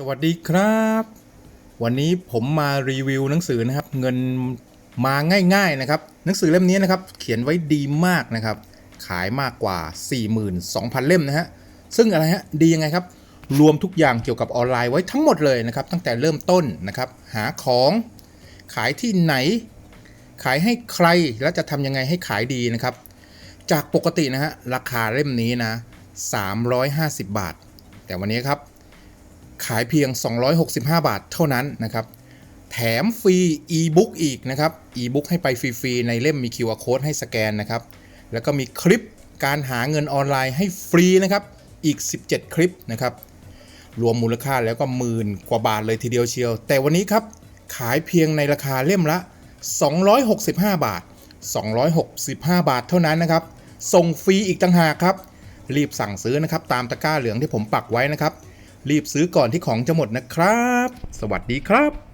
สวัสดีครับ วันนี้ผมมารีวิวหนังสือนะครับ เงินมาง่าย ๆนะครับ หนังสือเล่มนี้นะครับ เขียนไว้ดีมากนะครับ ขายมากกว่า 42,000 เล่มนะฮะซึ่งอะไรฮะดียังไงครับ รวมทุกอย่างเกี่ยวกับออนไลน์ไว้ทั้งหมดเลยนะครับ ตั้งแต่เริ่มต้นนะครับ หาของ ขายที่ไหน ขายให้ใครและจะทำยังไงให้ขายดีนะครับ จากปกตินะฮะราคาเล่มนี้นะ 350 บาท แต่วันนี้ครับ ขายเพียง 265 บาทเท่านั้นนะครับ แถมฟรีอีบุ๊กอีกนะครับอีบุ๊กให้ไปฟรีๆในเล่มมี QR Code ให้สแกนนะครับ แล้วก็มีคลิปการหาเงินออนไลน์ให้ฟรีนะครับ อีก 17 คลิปนะครับ รวมมูลค่าแล้วก็หมื่นกว่าบาทเลยทีเดียวเชียว แต่วันนี้ครับ ขายเพียงในราคาเล่มละ 265 บาท 265 บาทเท่านั้นนะครับ ส่งฟรีอีกต่างหากครับ รีบสั่งซื้อนะครับ ตามตะกร้าเหลืองที่ผมปักไว้นะครับ รีบซื้อก่อนที่ของจะหมดนะครับ สวัสดีครับ